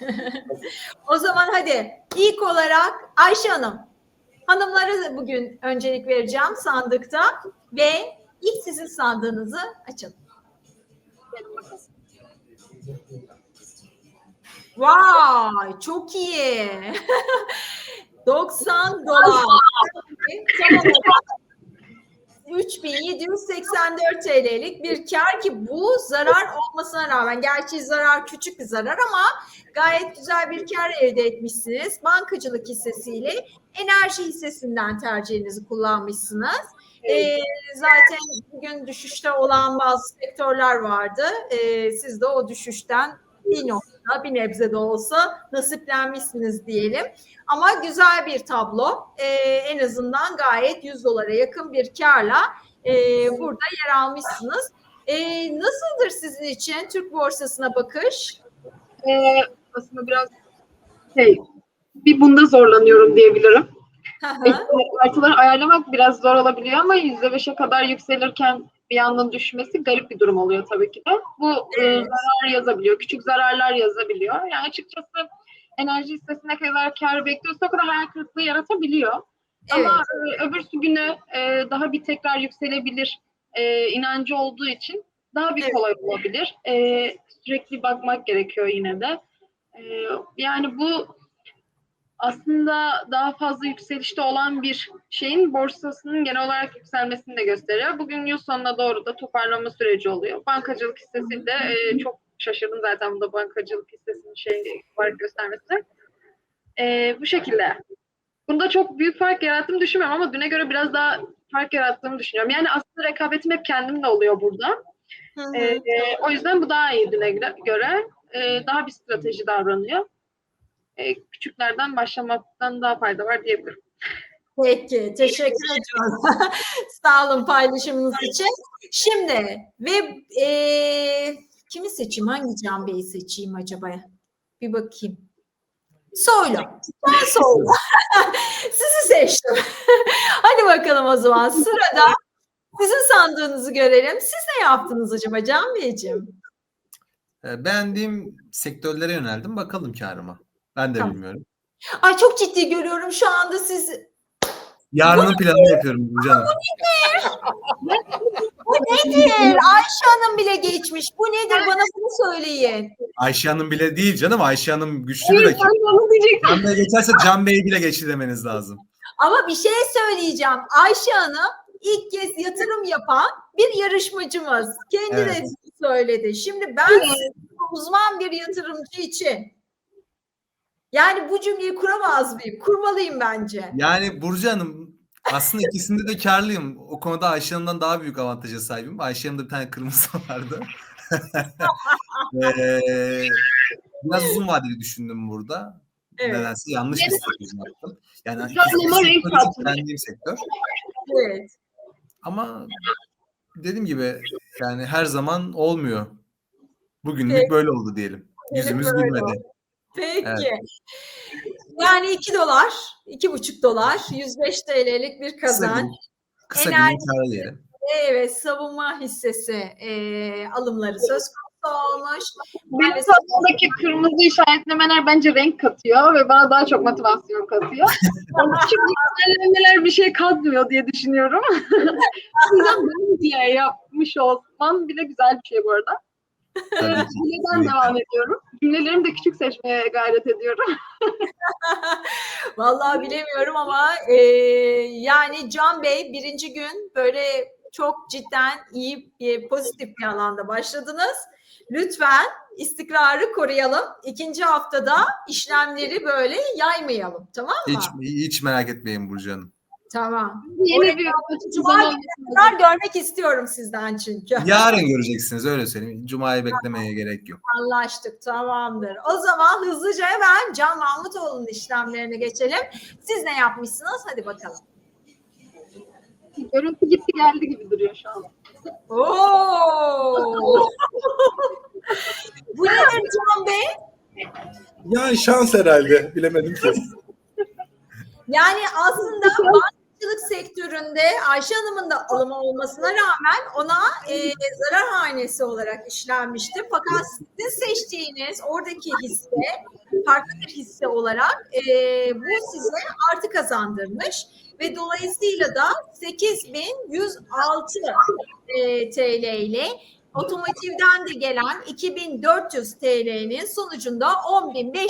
o zaman hadi ilk olarak Ayşe Hanım. Hanımlara bugün öncelik vereceğim sandıkta ve ilk sizin sandığınızı açalım. Vay çok iyi. 90 dolar. Tam olarak 3784 TL'lik bir kar ki bu zarar olmasına rağmen gerçi zarar küçük bir zarar ama gayet güzel bir kar elde etmişsiniz. Bankacılık hissesiyle enerji hissesinden tercihinizi kullanmışsınız. Ee, zaten bugün düşüşte olan bazı sektörler vardı. Ee, siz de o düşüşten bir nokta bir nebze de olsa nasiplenmişsiniz diyelim. Ama güzel bir tablo. Ee, en azından gayet 100 dolara yakın bir karla e, burada yer almışsınız. Ee, nasıldır sizin için Türk borsasına bakış? Ee, aslında biraz şey, bir bunda zorlanıyorum diyebilirim. Ekstra Artıları ayarlamak biraz zor olabiliyor ama %5'e kadar yükselirken bir yandan düşmesi garip bir durum oluyor tabii ki de. Bu e, Evet. zarar yazabiliyor, küçük zararlar yazabiliyor. Yani açıkçası enerji hissesine kadar kar bekliyorsa o kadar hayal kırıklığı yaratabiliyor. Ama e, öbürsü günü e, daha bir tekrar yükselebilir e, inancı olduğu için daha bir Evet. kolay olabilir. E, sürekli bakmak gerekiyor yine de. E, yani bu aslında daha fazla yükselişte olan bir şeyin borsasının genel olarak yükselmesini de gösteriyor. Bugün yıl sonuna doğru da toparlama süreci oluyor. Bankacılık hissesi de e, çok şaşırdım zaten bunda bankacılık hissesinin şey var göstermesine. E, bu şekilde. Bunda çok büyük fark yarattığımı düşünmüyorum ama düne göre biraz daha fark yarattığımı düşünüyorum. Yani aslında rekabetim hep kendimle oluyor burada. Hı hı. Ee, o yüzden bu daha iyi düne göre- Ee, daha bir strateji davranıyor. Ee, küçüklerden başlamaktan daha fayda var diyebilirim. Peki, teşekkür ediyorum. Sağ olun paylaşımınız için. Şimdi ve eee kimi seçeyim? Hangi Can Bey'i seçeyim acaba? Bir bakayım. Soylu. Ben Soylu. Sizi seçtim. Hadi bakalım o zaman. Sırada sizin sandığınızı görelim. Siz ne yaptınız acaba Can Beyciğim? E, Beğendiğim sektörlere yöneldim. Bakalım karıma. Ben de Tamam. bilmiyorum. Ay çok ciddi görüyorum şu anda siz. Yarının planını yapıyorum Burcu Hanım. Bu nedir? Ayşe Hanım bile geçmiş. Bu nedir? Bana bunu söyleyin. Ayşe Hanım bile değil canım. Ayşe Hanım güçlü bir rakip. onu diyecektim. Can Bey geçerse Can Bey'i bile geçti demeniz lazım. Ama bir şey söyleyeceğim. Ayşe Hanım ilk kez yatırım yapan bir yarışmacımız. Kendi de Evet. söyledi. Şimdi ben uzman bir yatırımcı için yani bu cümleyi kuramaz mıyım? Kurmalıyım bence. Yani Burcu Hanım aslında ikisinde de karlıyım. O konuda Ayşe Hanım'dan daha büyük avantaja sahibim. Ayşe Hanım'da bir tane kırmızı vardı. Ee, biraz uzun vadeli düşündüm burada. Evet. Nedense yanlış bir Evet. strateji yaptım. Yani Sen ikisi de ama renk beğendiğim sektör. Evet. Ama dediğim gibi yani her zaman olmuyor. Bugünlük Peki. böyle oldu diyelim. Yüzümüz gülmedi. oldu. Peki. Evet. Yani 2 dolar, iki buçuk dolar, 105 TL'lik bir Kısa kazanç. gün, kısa günün diyelim. Evet, savunma hissesi e, alımları söz konusu olmuş. Benim tatlımdaki kırmızı işaretlemeler bence renk katıyor ve bana daha çok motivasyon katıyor. Küçük işaretlemeler bir şey katmıyor diye düşünüyorum. o yüzden ben diye yapmış olman bile güzel bir şey bu arada. Ki. Cümleden devam ediyorum. Cümlelerimi de küçük seçmeye gayret ediyorum. Vallahi bilemiyorum ama e, yani Can Bey birinci gün böyle çok cidden iyi, bir pozitif bir alanda başladınız. Lütfen istikrarı koruyalım. İkinci haftada işlemleri böyle yaymayalım. Tamam mı? Hiç, hiç merak etmeyin Burcu Hanım. Tamam. Yeni bir Cuma Bunlar görmek istiyorum sizden çünkü. Yarın göreceksiniz öyle söyleyeyim. Cuma'yı beklemeye gerek yok. Anlaştık tamamdır. O zaman hızlıca hemen Can Mahmutoğlu'nun işlemlerine geçelim. Siz ne yapmışsınız? Hadi bakalım. görüntü gitti geldi gibi duruyor şu an. Oo! Bu nedir Can Bey? Yani şans herhalde. Bilemedim ki. Yani aslında bankacılık sektöründe Ayşe Hanım'ın da alımı olmasına rağmen ona e, zarar hanesi olarak işlenmişti. Fakat sizin seçtiğiniz oradaki hisse bir hisse olarak e, bu size artı kazandırmış ve dolayısıyla da 8106 e, TL ile otomotivden de gelen 2400 TL'nin sonucunda 10.506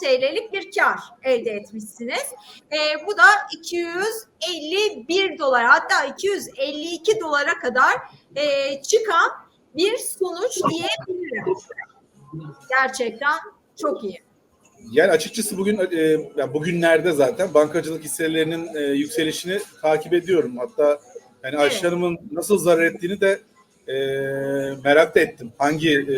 TL'lik bir kar elde etmişsiniz. E, bu da 251 dolar hatta 252 dolara kadar e, çıkan bir sonuç diyebilirim. Gerçekten çok iyi. Yani açıkçası bugün e, yani bugünlerde zaten bankacılık hisselerinin e, yükselişini takip ediyorum. Hatta yani Ayşe Evet. Hanım'ın nasıl zarar ettiğini de e, merak da ettim. Hangi e,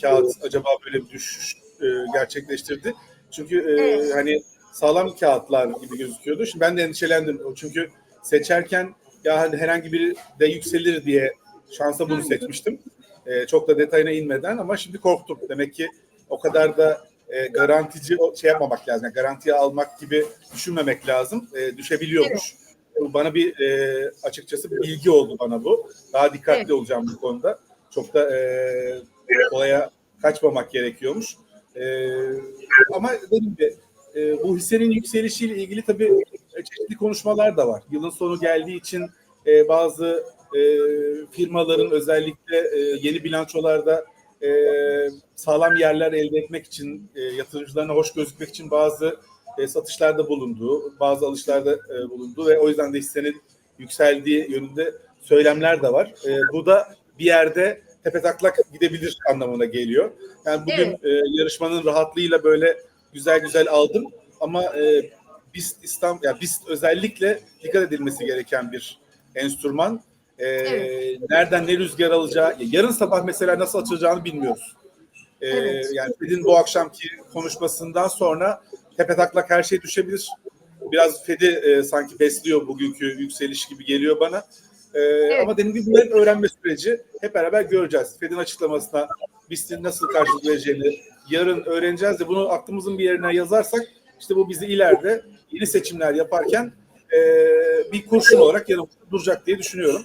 kağıt acaba böyle bir düşüş e, gerçekleştirdi? Çünkü e, Evet. hani sağlam kağıtlar gibi gözüküyordu. Şimdi ben de endişelendim. Çünkü seçerken ya hani herhangi biri de yükselir diye şansa bunu seçmiştim. E, çok da detayına inmeden ama şimdi korktum. Demek ki o kadar da e, garantici şey yapmamak lazım. Yani garantiye almak gibi düşünmemek lazım. E, düşebiliyormuş. Bu Bana bir e, açıkçası bir bilgi oldu bana bu. Daha dikkatli Evet. olacağım bu konuda. Çok da e, olaya kaçmamak gerekiyormuş. E, ama dediğim gibi e, bu hissenin yükselişiyle ilgili tabii çeşitli konuşmalar da var. Yılın sonu geldiği için e, bazı e, firmaların özellikle e, yeni bilançolarda e, sağlam yerler elde etmek için, e, yatırımcılarına hoş gözükmek için bazı e, satışlarda bulunduğu, bazı alışlarda e, bulunduğu ve o yüzden de hissenin yükseldiği yönünde söylemler de var. E, bu da bir yerde tepetaklak gidebilir anlamına geliyor. Yani bugün Evet. e, yarışmanın rahatlığıyla böyle güzel güzel aldım ama e, BIST İstanbul, yani BIST özellikle dikkat edilmesi gereken bir enstrüman. E, Evet. Nereden ne rüzgar alacağı, yarın sabah mesela nasıl açılacağını bilmiyoruz. E, Evet. Yani Fed'in bu akşamki konuşmasından sonra tepetaklak her şey düşebilir. Biraz Fed'i e, sanki besliyor bugünkü yükseliş gibi geliyor bana. E, Ama dediğim gibi bunların öğrenme süreci hep beraber göreceğiz. Fed'in açıklamasına BIST'in nasıl karşılık vereceğini yarın öğreneceğiz de bunu aklımızın bir yerine yazarsak işte bu bizi ileride yeni seçimler yaparken e, bir kurşun olarak yanımızda duracak diye düşünüyorum.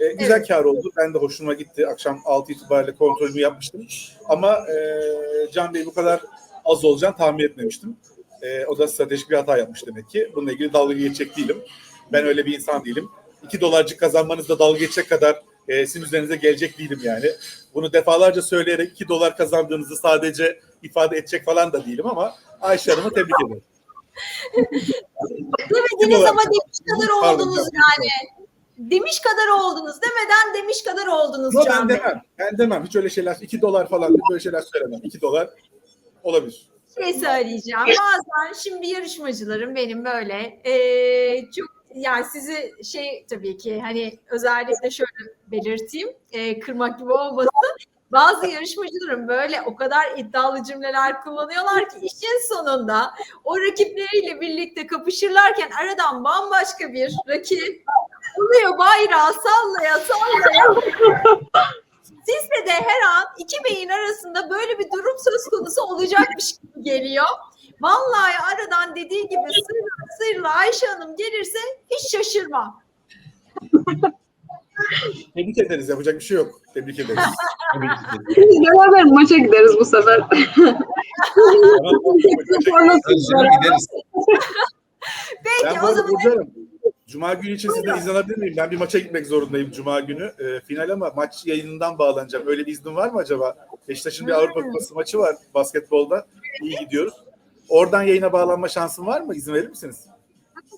E, güzel Evet. kar oldu. Ben de hoşuma gitti. Akşam 6 itibariyle kontrolümü yapmıştım. Ama e, Can Bey bu kadar az olacağını tahmin etmemiştim. E, o da stratejik bir hata yapmış demek ki. Bununla ilgili dalga geçecek değilim. Ben öyle bir insan değilim. 2 dolarcık kazanmanızda dalga geçecek kadar e, sizin üzerinize gelecek değilim yani. Bunu defalarca söyleyerek 2 dolar kazandığınızı sadece ifade edecek falan da değilim ama Ayşe Hanım'ı tebrik ederim. Demediniz ama demiş kadar oldunuz yani. Demiş kadar oldunuz. Demeden demiş kadar oldunuz Yo, ben Can Bey. demem. Ben demem. Hiç öyle şeyler 2 dolar falan böyle şeyler söylemem. 2 dolar olabilir. şey söyleyeceğim. Bazen şimdi yarışmacılarım benim böyle eee, çok yani sizi şey tabii ki hani özellikle şöyle belirteyim eee, kırmak gibi olmasın. Bazı yarışmacılarım böyle o kadar iddialı cümleler kullanıyorlar ki işin sonunda o rakipleriyle birlikte kapışırlarken aradan bambaşka bir rakip buluyor bayrağı sallaya sallaya. Sizde de her an iki beyin arasında böyle bir durum söz konusu olacakmış gibi geliyor. Vallahi aradan dediği gibi sırla sırla Ayşe Hanım gelirse hiç şaşırmam. Tebrik ederiz. Yapacak bir şey yok. Tebrik ederiz. Tabii ki de. Biz beraber maça gideriz bu sefer. Gideriz. Peki Ben bu o arada zaman Burcu Hanım, Cuma günü için sizden izin alabilir miyim? Ben bir maça gitmek zorundayım Cuma günü. E, final ama maç yayınından bağlanacağım. Öyle bir iznin var mı acaba? Beşiktaş'ın bir Hmm. Avrupa Kupası maçı var basketbolda. İyi gidiyoruz. Oradan yayına bağlanma şansım var mı? İzin verir misiniz?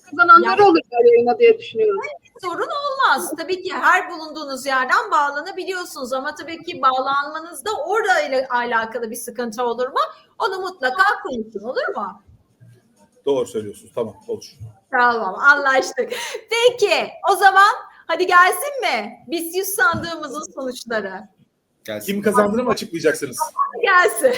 Kazananları olur yayına diye düşünüyorum. Sorun olmaz. Tabii ki her bulunduğunuz yerden bağlanabiliyorsunuz ama tabii ki bağlanmanızda orayla alakalı bir sıkıntı olur mu? Onu mutlaka konuşun olur mu? Doğru söylüyorsunuz. Tamam olur. Tamam anlaştık. Peki o zaman hadi gelsin mi? Biz yüz sandığımızın sonuçları. Gelsin. Kim kazandığını mı açıklayacaksınız? Gelsin.